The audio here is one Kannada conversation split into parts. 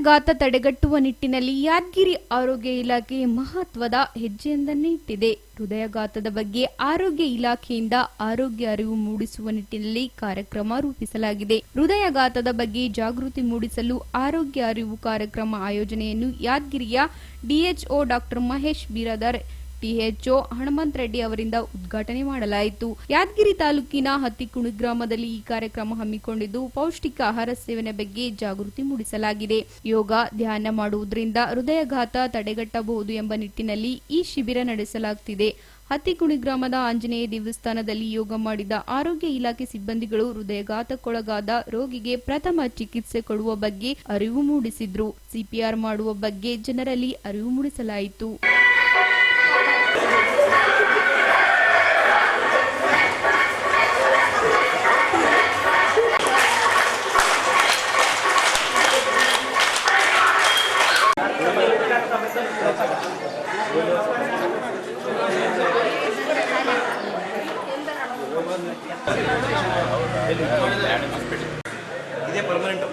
ಹೃದಯಘಾತ ತಡೆಗಟ್ಟುವ ನಿಟ್ಟಿನಲ್ಲಿ ಯಾದಗಿರಿ ಆರೋಗ್ಯ ಇಲಾಖೆ ಮಹತ್ವದ ಹೆಜ್ಜೆಯೊಂದನ್ನೇ ಇಟ್ಟಿದೆ. ಹೃದಯಘಾತದ ಬಗ್ಗೆ ಆರೋಗ್ಯ ಇಲಾಖೆಯಿಂದ ಆರೋಗ್ಯ ಅರಿವು ಮೂಡಿಸುವ ನಿಟ್ಟಿನಲ್ಲಿ ಕಾರ್ಯಕ್ರಮ ರೂಪಿಸಲಾಗಿದೆ. ಹೃದಯಘಾತದ ಬಗ್ಗೆ ಜಾಗೃತಿ ಮೂಡಿಸಲು ಆರೋಗ್ಯ ಅರಿವು ಕಾರ್ಯಕ್ರಮ ಆಯೋಜನೆಯನ್ನು ಯಾದಗಿರಿಯ DHO doctor Mahesh Biradar THO Hanumantha Reddy ಅವರಿಂದ ಉದ್ಘಾಟನೆ ಮಾಡಲಾಯಿತು. ಯಾದಗಿರಿ ತಾಲೂಕಿನ ಹತ್ತಿಕುಣಿ ಗ್ರಾಮದಲ್ಲಿ ಈ ಕಾರ್ಯಕ್ರಮ ಹಮ್ಮಿಕೊಂಡಿದ್ದು ಪೌಷ್ಟಿಕ ಆಹಾರ ಸೇವನೆ ಬಗ್ಗೆ ಜಾಗೃತಿ ಮೂಡಿಸಲಾಗಿದೆ. ಯೋಗ, ಧ್ಯಾನ ಮಾಡುವುದರಿಂದ ಹೃದಯಘಾತ ತಡೆಗಟ್ಟಬಹುದು ಎಂಬ ನಿಟ್ಟಿನಲ್ಲಿ ಈ ಶಿಬಿರ ನಡೆಸಲಾಗುತ್ತಿದೆ ಹತ್ತಿಕುಣಿ ಗ್ರಾಮದ ಆಂಜನೇಯ ದೇವಸ್ಥಾನದಲ್ಲಿ ಯೋಗ ಮಾಡಿದ ಆರೋಗ್ಯ ಇಲಾಖೆ ಸಿಬ್ಬಂದಿಗಳು ಹೃದಯಘಾತಕ್ಕೊಳಗಾದ ರೋಗಿಗೆ ಪ್ರಥಮ ಚಿಕಿತ್ಸೆ ಕೊಡುವ ಬಗ್ಗೆ ಅರಿವು ಮೂಡಿಸಿದ್ರು. ಸಿಪಿಆರ್ ಮಾಡುವ ಬಗ್ಗೆ ಜನರಲ್ಲಿ ಅರಿವು ಮೂಡಿಸಲಾಯಿತು. ಇದೇ ಪರ್ಮನೆಂಟು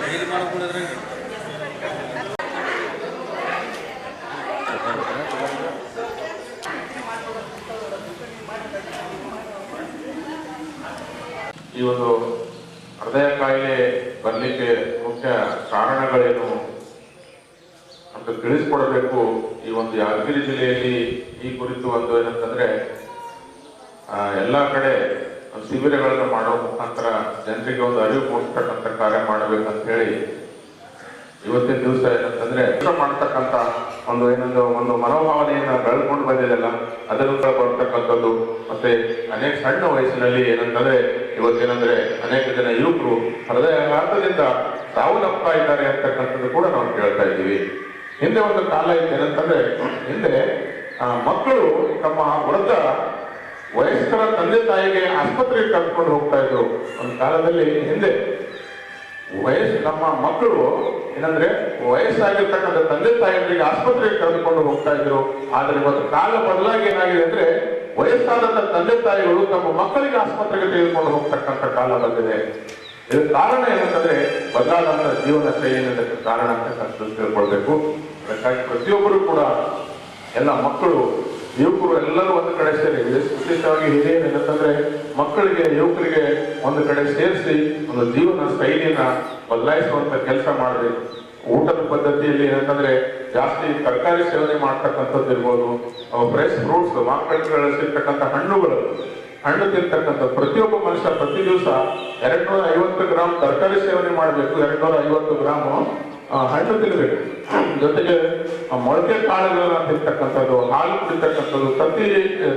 ಡೈಲಿ ಈ ಒಂದು ಹೃದಯ ಕಾಯಿಲೆ ಬರಲಿಕ್ಕೆ ಮುಖ್ಯ ಕಾರಣಗಳೇನು ಅಂತ ತಿಳಿಸ್ಕೊಡಬೇಕು ಈ ಒಂದು ಯಾದಗಿರಿ ಜಿಲ್ಲೆಯಲ್ಲಿ ಈ ಕುರಿತು ಒಂದು ಏನಂತಂದ್ರೆ ಎಲ್ಲ ಕಡೆ ಶಿಬಿರಗಳನ್ನು ಮಾಡೋ ಮುಖಾಂತರ ಜನರಿಗೆ ಒಂದು ಅರಿವು ಮೂಡಿಸ್ತಕ್ಕಂಥ ಕಾರ್ಯ ಮಾಡಬೇಕಂತ ಹೇಳಿ ಇವತ್ತಿನ ದಿವಸ ಏನಂತಂದ್ರೆ ಮಾಡ್ತಕ್ಕಂಥ ಒಂದು ಏನೊಂದು ಒಂದು ಮನೋಭಾವನೆಯನ್ನ ಬೆಳೆದುಕೊಂಡು ಬಂದಿದೆಲ್ಲ, ಅದನ್ನು ಬರ್ತಕ್ಕಂಥದ್ದು. ಮತ್ತೆ ಅನೇಕ ಸಣ್ಣ ವಯಸ್ಸಿನಲ್ಲಿ ಏನಂತಂದ್ರೆ ಇವತ್ತೇನಂದ್ರೆ ಅನೇಕ ಜನ ಯುವಕರು ಹೃದಯಾಘಾತದಿಂದ ಸಾವನ್ನಪ್ತಾ ಇದ್ದಾರೆ ಅಂತಕ್ಕಂಥದ್ದು ಕೂಡ ನಾವು ಕೇಳ್ತಾ ಇದ್ದೀವಿ. ಹಿಂದೆ ಒಂದು ಕಾಲ ಇತ್ತು ಏನಂತಂದ್ರೆ, ಹಿಂದೆ ಮಕ್ಕಳು ತಮ್ಮ ವೃದ್ಧ ವಯಸ್ಕರ ತಂದೆ ತಾಯಿಗೆ ಆಸ್ಪತ್ರೆಗೆ ಕರ್ಕೊಂಡು ಹೋಗ್ತಾ ಇದ್ರು. ಒಂದು ಕಾಲದಲ್ಲಿ ಹಿಂದೆ ವಯಸ್ಸು ನಮ್ಮ ಮಕ್ಕಳು ಏನಂದ್ರೆ ವಯಸ್ಸಾಗಿರ್ತಕ್ಕಂಥ ತಂದೆ ತಾಯಿಗಳಿಗೆ ಆಸ್ಪತ್ರೆಗೆ ಕರೆದುಕೊಂಡು ಹೋಗ್ತಾ ಇದ್ರು. ಆದ್ರೆ ಇವತ್ತು ಕಾಲ ಬದಲಾಗಿ ಏನಾಗಿದೆ ಅಂದ್ರೆ ವಯಸ್ಸಾದಂತ ತಂದೆ ತಾಯಿಗಳು ತಮ್ಮ ಮಕ್ಕಳಿಗೆ ಆಸ್ಪತ್ರೆಗೆ ತೆಗೆದುಕೊಂಡು ಹೋಗ್ತಕ್ಕಂಥ ಕಾಲ ಬಂದಿದೆ. ಇದಕ್ಕೆ ಕಾರಣ ಏನಂತಂದ್ರೆ ಬದಲಾದಂತ ಜೀವನ ಶೈಲಿ ಅನ್ನೋದಕ್ಕೆ ಕಾರಣ ಅಂತ ತಿಳ್ಕೊಳ್ಬೇಕು ಅದಕ್ಕಾಗಿ ಪ್ರತಿಯೊಬ್ಬರು ಕೂಡ ಎಲ್ಲ ಮಕ್ಕಳು ಯುವಕರು ಎಲ್ಲರೂ ಒಂದು ಕಡೆ ಸೇರಿ ವಿಶೇಷವಾಗಿ ಹಿರಿಯರು ಏನಂತಂದ್ರೆ, ಮಕ್ಕಳಿಗೆ, ಯುವಕರಿಗೆ ಒಂದು ಕಡೆ ಸೇರಿಸಿ ಒಂದು ಜೀವನ ಶೈಲಿಯನ್ನ ಬದಲಾಯಿಸುವಂತ ಕೆಲಸ ಮಾಡಬೇಕು ಊಟದ ಪದ್ಧತಿಯಲ್ಲಿ ಏನಂತಂದ್ರೆ, ಜಾಸ್ತಿ ತರಕಾರಿ ಸೇವನೆ ಮಾಡ್ತಕ್ಕಂಥದ್ದು ಇರ್ಬೋದು ಫ್ರೆಶ್ ಫ್ರೂಟ್ಸ್ ಮಕ್ಕಳಿಗೆ ಸಿಗ್ತಕ್ಕಂಥ ಹಣ್ಣುಗಳು. ಹಣ್ಣು ತಿಂತಕ್ಕಂಥ ಪ್ರತಿಯೊಬ್ಬ ಮನುಷ್ಯ ಪ್ರತಿ ದಿವಸ ಎರಡ್ ನೂರ ಐವತ್ತು ಗ್ರಾಮ್ ತರಕಾರಿ ಸೇವನೆ ಮಾಡಬೇಕು ಎರಡ್ ನೂರ ಐವತ್ತು ಗ್ರಾಮ್ ಹಣ್ಣು ತಿನ್ನಬೇಕು ಜೊತೆಗೆ ಮೊಳಕೆ ಕಾಳುಗಳನ್ನ ತಿಂತಕ್ಕಂಥದ್ದು, ಹಾಲು ಕುಡಿತಕ್ಕಂಥದ್ದು ತತ್ತಿ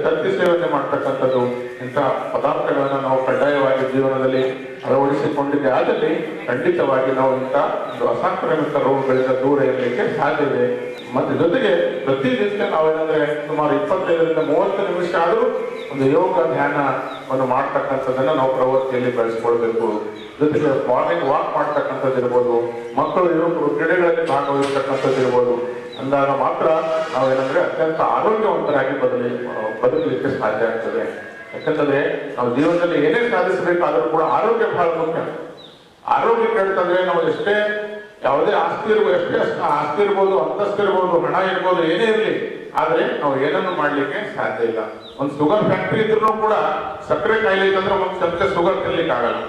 ತತ್ತಿ ಸೇವನೆ ಮಾಡ್ತಕ್ಕಂಥದ್ದು ಇಂಥ ಪದಾರ್ಥಗಳನ್ನು ನಾವು ಕಡ್ಡಾಯವಾಗಿ ಜೀವನದಲ್ಲಿ ಅಳವಡಿಸಿಕೊಂಡಿದ್ದೆ. ಆದಲ್ಲಿ ಖಂಡಿತವಾಗಿ ನಾವು ಇಂಥ ಒಂದು ಅಸಾಂಕ್ರಾಮಿಕ ರೋಗಗಳಿಂದ ದೂರ ಇರಲಿಕ್ಕೆ ಸಾಧ್ಯವಿದೆ. ಮತ್ತೆ ಜೊತೆಗೆ ಪ್ರತಿ ದಿವಸ ನಾವೇನಂದ್ರೆ ಸುಮಾರು ಇಪ್ಪತ್ತೈದರಿಂದ ಮೂವತ್ತು ನಿಮಿಷ ಆದರೂ ಒಂದು ಯೋಗ ಧ್ಯಾನವನ್ನು ಮಾಡ್ತಕ್ಕಂಥದ್ದನ್ನ ನಾವು ಪ್ರವೃತ್ತಿಯಲ್ಲಿ ಬೆಳೆಸ್ಕೊಳ್ಬೇಕು. ಜೊತೆಗೆ ಮಾರ್ನಿಂಗ್ ವಾಕ್ ಮಾಡ್ತಕ್ಕಂಥದ್ದು ಇರ್ಬೋದು ಮಕ್ಕಳು ಯುವಕರು ಕ್ರೀಡೆಗಳಲ್ಲಿ ಭಾಗವಹಿಸ್ತಕ್ಕಂಥದ್ದು ಇರ್ಬೋದು ಅಂದಾಗ ಮಾತ್ರ ನಾವೇನಂದ್ರೆ ಅತ್ಯಂತ ಆರೋಗ್ಯವಂತರಾಗಿ ಬದಲಿ ಬದುಕಲಿಕ್ಕೆ ಸಾಧ್ಯ ಆಗ್ತದೆ. ಯಾಕಂತಂದ್ರೆ ನಾವು ಜೀವನದಲ್ಲಿ ಏನೇ ಸಾಧಿಸಬೇಕಾದ್ರೂ ಕೂಡ ಆರೋಗ್ಯ ಬಹಳ ಮುಖ್ಯ. ಆರೋಗ್ಯ ಕೇಳ್ತಂದ್ರೆ ನಾವು ಎಷ್ಟೇ ಯಾವುದೇ ಆಸ್ತಿ ಇರ್ಬೋದು ಎಷ್ಟೇ ಆಸ್ತಿ ಇರ್ಬೋದು, ಅಂತಸ್ತು ಇರ್ಬೋದು, ಹಣ ಇರ್ಬೋದು, ಏನೇ ಇರಲಿ, ಆದ್ರೆ ನಾವು ಏನನ್ನು ಮಾಡ್ಲಿಕ್ಕೆ ಸಾಧ್ಯ ಇಲ್ಲ. ಒಂದು ಶುಗರ್ ಫ್ಯಾಕ್ಟ್ರಿ ಇದ್ರೂ ಕೂಡ ಸಕ್ಕರೆ ಕಾಯಿಲೆ ಇತ್ತಂದ್ರೆ ಒಂದು ಸ್ವಲ್ಪ ಶುಗರ್ ತಿನ್ಲಿಕ್ಕೆ ಆಗಲ್ಲ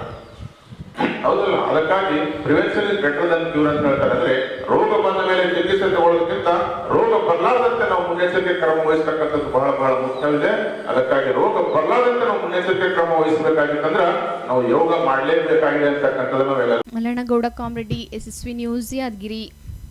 ಹೌದಲ್ಲ ಅದಕ್ಕಾಗಿ prevention is better than cure ಅಂತ ಹೇಳ್ತಾರೆ. ಅಂದ್ರೆ ರೋಗ ಬಂದ ಮೇಲೆ ಚಿಕಿತ್ಸೆ ತಗೊಳ್ಳೋದಕ್ಕಿಂತ ರೋಗ ಬರಲಾರ್ದಂತೆ ನಾವು ಮುನ್ನೆಚ್ಚರಿಕೆ ಕ್ರಮ ವಹಿಸ್ತಕ್ಕಂಥದ್ದು ಬಹಳ ಬಹಳ ಮುಖ್ಯವಿದೆ. ಅದಕ್ಕಾಗಿ ರೋಗ ಬರಲಾರ್ದಂತೆ ನಾವು ಮುನ್ನೆಚ್ಚರಿಕೆ ಕ್ರಮ ವಹಿಸಬೇಕಾಗಿತ್ತಂದ್ರ ನಾವು ಯೋಗ ಮಾಡಲೇಬೇಕಾಗಿದೆ ಅಂತಕ್ಕಂಥದ್ದು ನಾವೆಲ್ಲ ಮಲ್ಲಣ್ಣಗೌಡ ಕಾಮ್ರೆಡ್ಡಿ ಯಶಸ್ವಿ ನ್ಯೂಸ್, ಯಾದಗಿರಿ.